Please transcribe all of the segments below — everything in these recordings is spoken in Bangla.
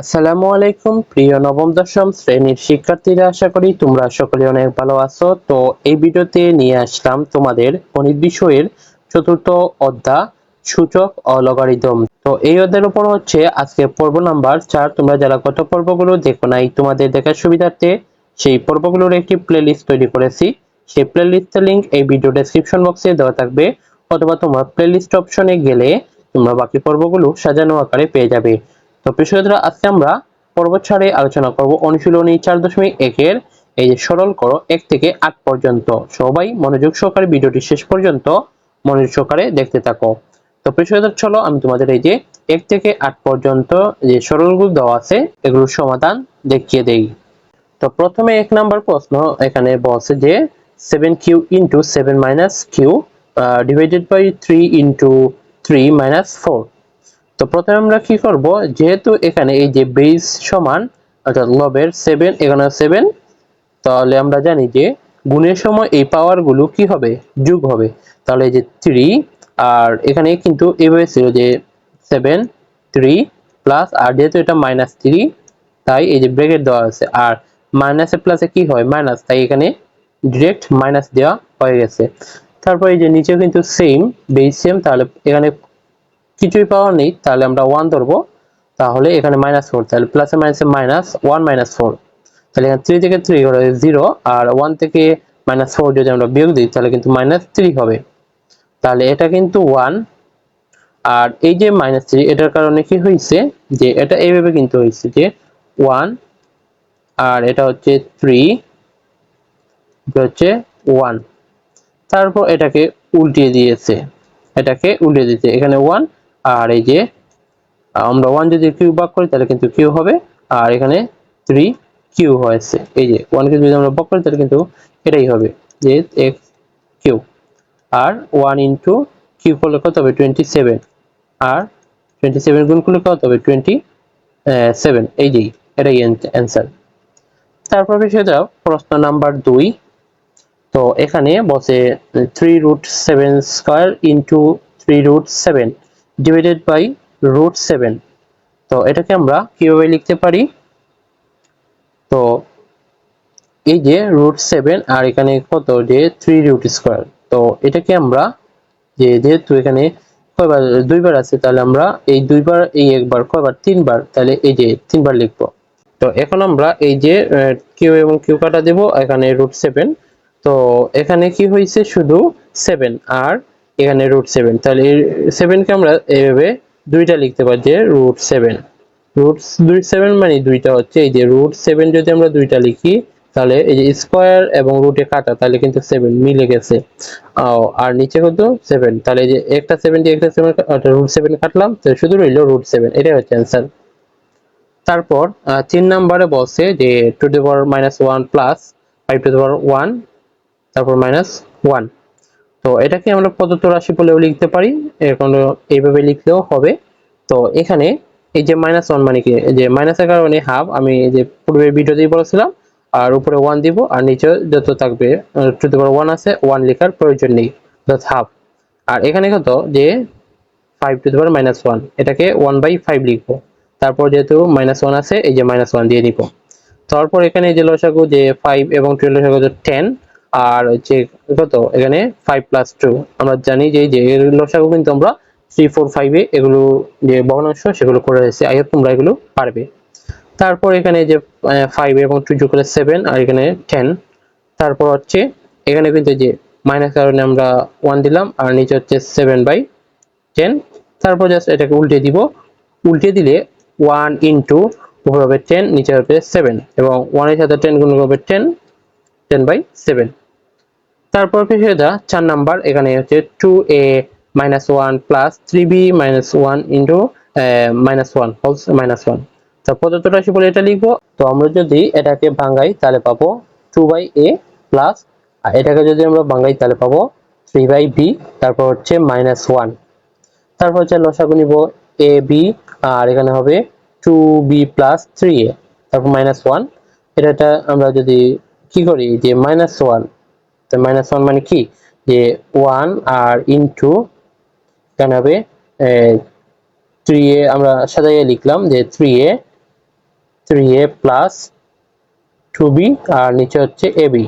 আসসালামু আলাইকুম, প্রিয় নবম, দশম শ্রেণির শিক্ষার্থীরা, আশা করি তোমরা সকলে অনেক ভালো আছো। তো এই ভিডিওতে নিয়ে আসলাম তোমাদের গণিত বিষয়ের চতুর্থ অধ্যায়, সূচক ও লগারিদম তো এই অধ্যায়ের উপর হচ্ছে আজকে পর্ব নাম্বার চার। তোমরা যারা গত পর্বগুলো দেখো নাই, তোমাদের দেখার সুবিধার্থে সেই পর্বগুলোর একটি প্লেলিস্ট তৈরি করেছি। সেই প্লেলিস্টের লিংক এই ভিডিও ডেসক্রিপশন বক্সে দেওয়া থাকবে, অথবা তোমার প্লেলিস্ট অপশনে গেলে তোমরা বাকি পর্বগুলো সাজানো আকারে পেয়ে যাবে। তো প্রিয় আজকে আমরা পর্ব ছাড়ে আলোচনা করব অনুশীলনী চার দশমিক একের এই যে সরল করো এক থেকে আট পর্যন্ত। সবাই মনোযোগ সহকারে ভিডিওটি শেষ পর্যন্ত মনোযোগ সহকারে দেখতে থাকো। তো প্রিয় চলো আমি তোমাদের এই যে এক থেকে আট পর্যন্ত যে সরলগুলো দেওয়া আছে, এগুলোর সমাধান দেখিয়ে দেই। তো প্রথমে এক নাম্বার প্রশ্ন এখানে বলছে যে seven Q into seven minus Q divided by three into three minus four তো প্রথমে আমরা কি করব? যেহেতু এখানে এই যে বেস সমান, অর্থাৎ লবের সেভেন এখানে সেভেন তাহলে আমরা জানি যে গুণের সময় এই পাওয়ারগুলো কি হবে? যোগ হবে। তাহলে যে থ্রি আর এখানে কিন্তু এভাবে ছিল যে সেভেন থ্রি প্লাস আর যেহেতু এটা মাইনাস থ্রি তাই এই যে ব্রেকেট দেওয়া আছে। আর মাইনাসে প্লাসে কি হয়? মাইনাস তাই এখানে ডিরেক্ট মাইনাস দেওয়া হয়ে গেছে। তারপর এই যে নিচে কিন্তু সেম বেস সেম তাহলে এখানে কিছুই পাওয়ার নেই, তাহলে আমরা ওয়ান ধরবো। তাহলে এখানে মাইনাস ফোর তাহলে প্লাসে মাইনাসে মাইনাস ওয়ান মাইনাস ফোর তাহলে এখানে থ্রি থেকে থ্রি করে জিরো আর ওয়ান থেকে মাইনাস ফোর যদি আমরা বিয়োগ দিই, তাহলে কিন্তু মাইনাস থ্রি হবে। তাহলে এটা কিন্তু ওয়ান আর এই যে মাইনাস থ্রি এটার কারণে কি হয়েছে? যে এটা এইভাবে কিন্তু হয়েছে যে ওয়ান আর এটা হচ্ছে থ্রি হচ্ছে ওয়ান তারপর এটাকে উল্টিয়ে দিয়েছে। এটাকে উল্টিয়ে দিতে এখানে ওয়ান আর এই যে আমরা ওয়ান যদি কিউ ভাগ করি, তাহলে কিন্তু কিউ হবে, আর এখানে থ্রি কিউ হয়েছে। এই যে ওয়ানকে যদি আমরা ভাগ করি, তাহলে কিন্তু এটাই হবে, যে এক্স কিউ আর ওয়ান ইন্টু কিউ করলে কত হবে? টোয়েন্টি সেভেন আর টোয়েন্টি সেভেন গুণ করলে কত হবে? টোয়েন্টি সেভেন এই যেই এটাই অ্যান্সার তারপর যাও প্রশ্ন নাম্বার দুই। তো এখানে বসে three root seven square into three root seven divided by root seven তো এটাকে আমরা কীভাবে লিখতে পারি? তো এই যে রুট সেভেন আর এখানে কত? যে থ্রি রুট স্কোয়ার তো এটাকে আমরা যে যেহেতু এখানে কয়বার, দুইবার আছে, তাহলে আমরা এই দুইবার, এই একবার, কয়বার? তিনবার। তাহলে এই যে তিনবার লিখব। তো এখন আমরা এই যে কিউ এবং কিউ কাটা দেব, এখানে রুট সেভেন তো এখানে কি হয়েছে? শুধু সেভেন আর এখানে রুট সেভেন তাহলে সেভেনকে আমরা এভাবে দুইটা লিখতে পারি যে রুট সেভেন রুট দুই সেভেন মানে দুইটা হচ্ছে এই যে রুট সেভেন যদি আমরা দুইটা লিখি, তাহলে এই যে স্কোয়ার এবং রুটে কাটা, তাহলে কিন্তু সেভেন মিলে গেছে। আর নিচে কত? সেভেন তাহলে এই যে একটা সেভেন দিয়ে একটা সেভেন রুট সেভেন কাটলাম তাহলে শুধু রইল রুট সেভেন এটাই হচ্ছে অ্যান্সার তারপর তিন নম্বরে বলছে যে two the power minus one plus five to the power one তারপর মাইনাস ওয়ান তো এটাকে আমরা প্রদত্ত রাশি বলেও লিখতে পারি। এখন এইভাবে লিখলেও হবে। তো এখানে এই যে মাইনাস ওয়ান মানে কি? যে মাইনাসের কারণে হাফ আমি যে পূর্বের ভিডিওতেই বলেছিলাম, আর উপরে ওয়ান দিব, আর নিচে যত থাকবে টু দি ওয়ান আছে ওয়ান লেখার প্রয়োজন নেই। হাফ আর এখানে কত? যে five to the minus one এটাকে ওয়ান বাই ফাইভ লিখব। তারপর যেহেতু মাইনাস ওয়ান আছে, এই যে মাইনাস ওয়ান দিয়ে নিব। তারপর এখানে যে লসাগু, যে ফাইভ এবং টু লসাগু টেন আর হচ্ছে কত? এখানে ফাইভ প্লাস টু আমরা জানি যে যে লসাগু কিন্তু আমরা থ্রি ফোর ফাইভে এগুলো যে ভগ্নাংশ, সেগুলো করে রয়েছে আগে তোমরা এগুলো পারবে। তারপর এখানে যে ফাইভ এবং টু যোগ করে সেভেন আর এখানে টেন তারপর হচ্ছে এখানে কিন্তু যে মাইনাস কারণে আমরা ওয়ান দিলাম, আর নিচে হচ্ছে সেভেন বাই টেন তারপর জাস্ট এটাকে উল্টে দিব। উল্টে দিলে ওয়ান ইন্টু উপরে হবে টেন নিচে হবে সেভেন এবং ওয়ানের সাথে টেন গুণ হবে টেন টেন বাই সেভেন তারপর দা চার নাম্বার, এখানে হচ্ছে two A minus one plus three B minus one into minus one whole's minus one তো প্রদত্ত রাশি বলে এটা লিখব? তো আমরা যদি এটাকে ভাঙ্গাই তাহলে পাবো টু বাই এ প্লাস এটাকে যদি আমরা ভাঙ্গাই তাহলে পাবো থ্রি বাই বি তারপর হচ্ছে মাইনাস ওয়ান তারপর হচ্ছে লসাগু নিব এ বি আর এখানে হবে two B plus three A তারপর মাইনাস ওয়ান এটা আমরা যদি কি করি, যে মাইনাস ওয়ান তো মাইনাস ওয়ান মানে কি? যে ওয়ান আর ইনটু কেন হবে? থ্রি এ আমরা সাজাইয়ে লিখলাম যে three A three A plus two B আর নিচে হচ্ছে এ বি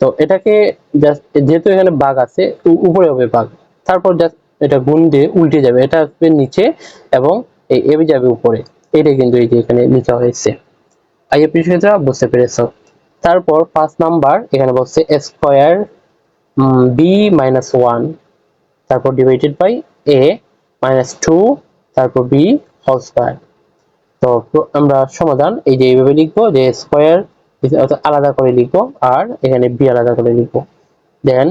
তো এটাকে জাস্ট যেহেতু এখানে বাঘ আছে উপরে হবে বাঘ। তারপর জাস্ট এটা গুণ দিয়ে উল্টে যাবে। এটা আসবে নিচে এবং এই এবি যাবে উপরে। এটা কিন্তু এই যে এখানে লেখা হয়েছে। আইএ পৃষ্ঠটা বুঝতে পেরেছ তারপর পাঁচ নাম্বার, এখানে বলছে স্কোয়ার বি মাইনাস ওয়ান, তারপর divided by A minus two, তারপর বি হোল স্কোয়ার তো আমরা সমাধান এই যে এইভাবে লিখব, যে স্কোয়ার আলাদা করে লিখব, আর এখানে বি আলাদা করে লিখব। দেন,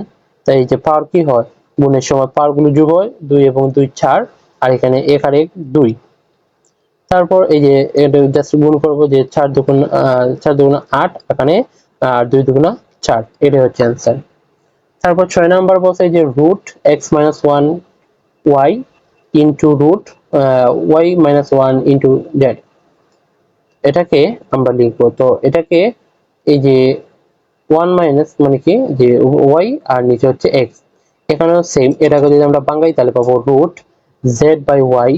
তাই এই যে পাওয়ার কি হয়? গুণের সময় পাওয়ারগুলো যোগ হয় দুই এবং দুই চার, আর এখানে এক আর এক দুই। তারপর এই যে এটা জাস্ট গুণ করব যে চার দুগুণ চার দুগুণ আট, এখানে আর দুই দুগুণ চার। এটাই হচ্ছে অ্যান্সার তারপর ছয় নাম্বার বলছে যে root X minus one Y into root Y minus one into Z এটাকে আমরা লিখব, তো এটাকে এই যে ওয়ান মাইনাস মানে কি? যে ওয়াই আর নিচে হচ্ছে এক্স এখানেও সেম এটাকে যদি আমরা বাঙ্গাই তাহলে পাবো রুট জেড বাই ওয়াই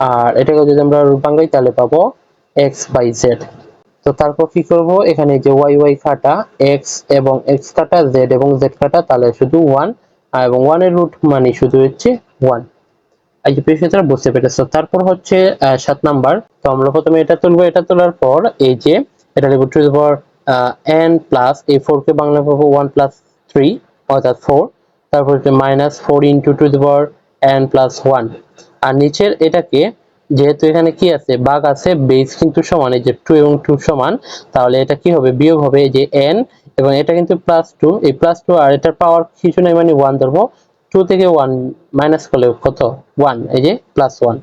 আর এটাকে যদি আমরা বাঙ্গাই, তাহলে পাবো এক্স বাই জেড তো তারপর কি করব? এখানে যে ওয়াই ওয়াই কাটা এক্স এবং এক্স কাটা জেড এবং জেড কাটা তাহলে শুধু ওয়ান এবং ওয়ানের রুট মানে শুধু হচ্ছে ওয়ান এই যে শিক্ষার্থীরা বুঝতে পেরেছ। তারপর হচ্ছে সাত নাম্বার। তো আমরা প্রথমে এটা তুলবো। এটা তোলার পর এই যে এটা লিখব টু পাওয়ার এন প্লাস এই কে বাংলা পাবো ওয়ান প্লাস থ্রি অর্থাৎ ফোর তারপর হচ্ছে minus four into two the power N plus one আর নিচের এটাকে যেহেতু এখানে কি আছে, বাঘ আছে বেস কিন্তু সমান, এই যে টু এবং টু সমান, তাহলে এটা কি হবে? বিয়োগ হবে এই যে এন এবং এটা কিন্তু প্লাস টু এই প্লাস টু আর এটার পাওয়ার কিছু নাই মানে ওয়ান ধরবো টু থেকে ওয়ান মাইনাস করলে কত? ওয়ান এই যে প্লাস ওয়ান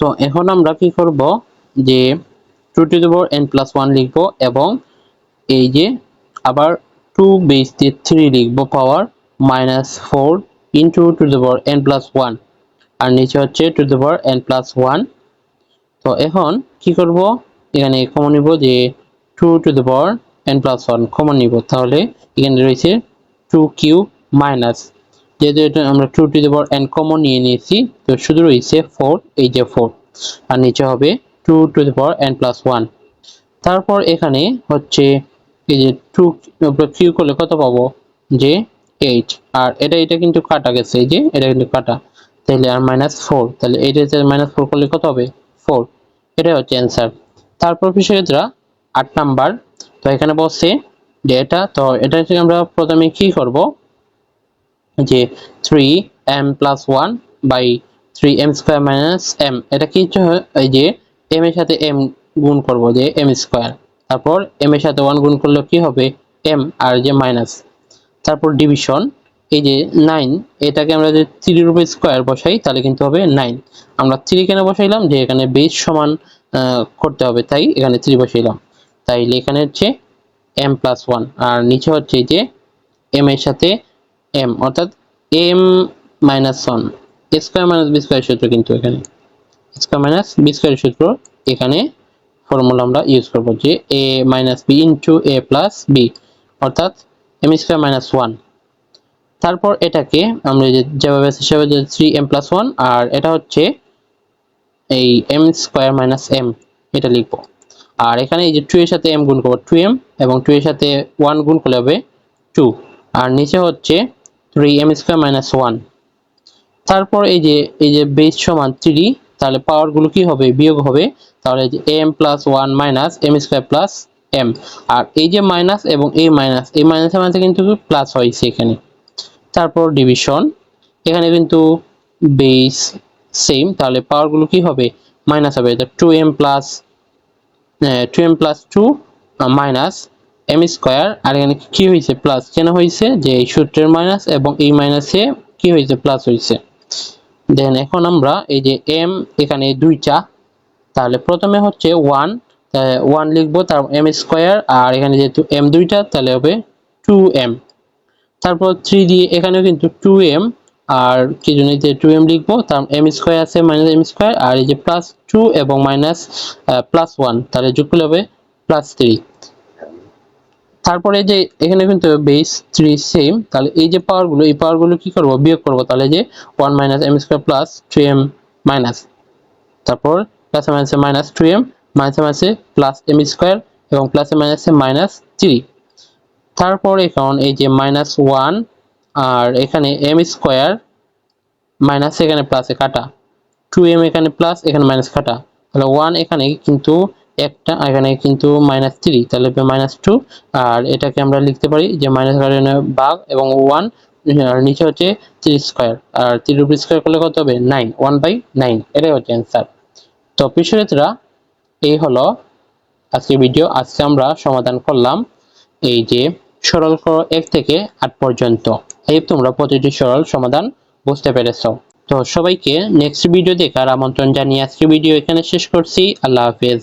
তো এখন আমরা কি করব যে টু টু দেবো এন প্লাস ওয়ান লিখব, এবং এই যে আবার টু বেস দিয়ে থ্রি লিখব power minus four into two দেবো এন প্লাস ওয়ান আর নিচে হচ্ছে টু দেবো এন প্লাস ওয়ান তো এখন কি করব? এখানে কমন নিব যে two to the power N plus one common নিব। তাহলে এখানে রয়েছে টু কিউ মাইনাস যেহেতু এটা আমরা two to the power N common নিয়ে নিয়েছি, তো শুধু রয়েছে ফোর এই যে ফোর আর নিচে হবে two to the power N plus one তারপর এখানে হচ্ছে এই যে টু কিউ করলে কত পাবো? যে এইট আর এটা এটা কিন্তু কাটা গেছে, এই যে এটা কিন্তু কাটা। তাহলে আর মাইনাস ফোর তাহলে এইটা মাইনাস ফোর করলে কত হবে? ফোর এটাই হচ্ছে অ্যান্সার তারপর বিষয়টা আট নাম্বার তো এখানে বলছে যে এটা, তো এটা আমরা প্রথমে কি করব? যে three M plus one by three M square minus M এটা কি হচ্ছে? এই যে এম এর সাথে এম গুণ করব, যে এম স্কোয়ার তারপর এম এর সাথে ওয়ান গুণ করলে কি হবে? এম আর যে মাইনাস তারপর ডিভিশন এই যে নাইন এটাকে আমরা যদি থ্রির উপরে স্কোয়ার বসাই, তাহলে কিন্তু হবে নাইন আমরা থ্রি কেন বসাইলাম? যে এখানে বেস সমান করতে হবে, তাই এখানে থ্রি বসাইলাম। তাই এখানে হচ্ছে এম প্লাস ওয়ান আর নিচে হচ্ছে যে এম এর সাথে এম অর্থাৎ M minus one square minus B square সূত্র কিন্তু এখানে। স্কোয়ার মাইনাস বি স্কোয়ার সূত্র এখানে ফর্মুলা আমরা ইউজ করব যে A minus B into A plus B অর্থাৎ এম স্কোয়ার মাইনাস ওয়ান তারপর এটাকে আমরা যে যেভাবে আছে সেভাবে থ্রি এম প্লাস ওয়ান আর এটা হচ্ছে এই এম স্কোয়ার মাইনাস এম এটা লিখব। আর এখানে এই যে টু এর সাথে এম গুণ করব টু এম এবং টু এর সাথে ওয়ান গুণ করলে হবে টু আর নিচে হচ্ছে three M square minus one তারপর এই যে এই যে বেস সমান থ্রি তাহলে পাওয়ারগুলো কি হবে? বিয়োগ হবে, তাহলে যে M plus one minus M square plus M আর এই যে মাইনাস এবং এই মাইনাস এই মাইনাসের মাঝে কিন্তু প্লাস হয়েছে এখানে। তারপর ডিভিশন এখানে কিন্তু বেস সেম তাহলে পাওয়ারগুলো কি হবে? মাইনাস হবে two M plus two M plus two minus M square আর এখানে কি হয়েছে? প্লাস কেন হয়েছে? যে এই সূত্রের মাইনাস এবং এই মাইনাসে কি হয়েছে? প্লাস হয়েছে। দেন এখন আমরা এই যে এম এখানে দুইটা, তাহলে প্রথমে হচ্ছে ওয়ান ওয়ান লিখব তার এম স্কোয়ার আর এখানে যেহেতু এম দুইটা, তাহলে হবে টু এম তারপর থ্রি দিয়ে এখানেও কিন্তু টু এম আর কি জন্য টু এম লিখব? তার এম স্কোয়ার আছে মাইনাস এম স্কোয়ার আর এই যে প্লাস টু এবং মাইনাস প্লাস ওয়ান তাহলে যোগ করলে হবে প্লাস থ্রি তারপরে যে এখানে কিন্তু বেস থ্রি সেম তাহলে এই যে পাওয়ারগুলো এই পাওয়ারগুলো কি করব? বিয়োগ করব, তাহলে যে one minus M square plus three M minus তারপর plus minus minus two M মাইনাসে মাইনাসে প্লাস এম স্কোয়ার এবং প্লাসে মাইনাসে মাইনাস থ্রি তারপর এখন এই যে মাইনাস ওয়ান আর এখানে এম স্কোয়ার মাইনাস এখানে প্লাসে কাটা। টু এম এখানে প্লাস এখানে মাইনাস কাটা। তাহলে ওয়ান এখানে কিন্তু একটা এখানে কিন্তু মাইনাস থ্রি তাহলে মাইনাস টু আর এটাকে আমরা লিখতে পারি যে মাইনাস ভাগ এবং ওয়ান নিচে হচ্ছে থ্রি স্কোয়ার আর থ্রি রুপি স্কোয়ার করলে কত হবে? নাইন ওয়ান বাই নাইন এটাই হচ্ছে অ্যান্সার তো পিছনেতরা এই হলো আজকে ভিডিও আজকে আমরা সমাধান করলাম এই যে সরল করো এক থেকে আট পর্যন্ত। এই তোমরা প্রতিটি সরল সমাধান বুঝতে পেরেছ। তো সবাইকে নেক্সট ভিডিও দেখার আমন্ত্রণ জানিয়ে আজকে ভিডিও এখানে শেষ করছি। আল্লাহ হাফেজ।